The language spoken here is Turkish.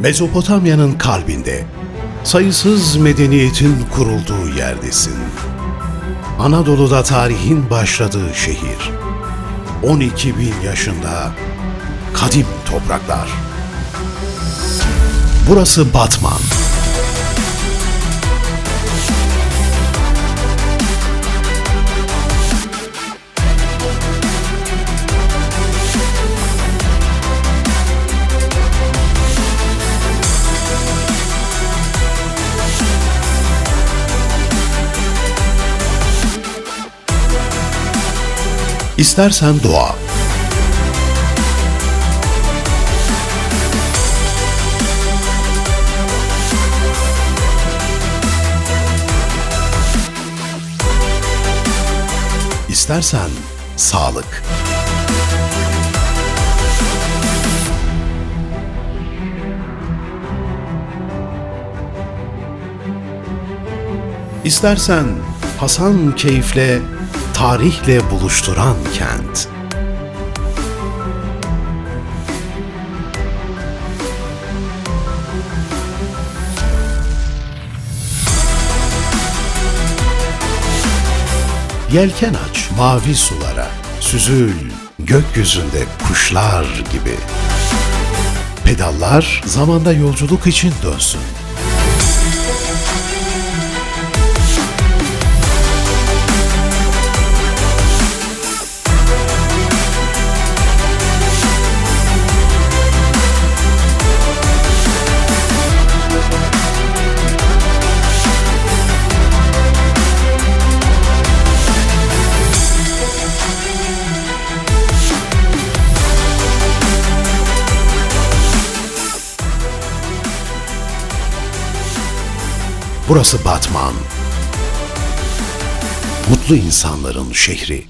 Mezopotamya'nın kalbinde, sayısız medeniyetin kurulduğu yerdesin. Anadolu'da tarihin başladığı şehir. 12 bin yaşında kadim topraklar. Burası Batman. İstersen doğa, İstersen sağlık. İstersen Hasan keyifle, tarihle buluşturan kent. Yelken aç mavi sulara, süzül gökyüzünde kuşlar gibi. Pedallar zamanda yolculuk için dönsün. Burası Batman. Mutlu insanların şehri.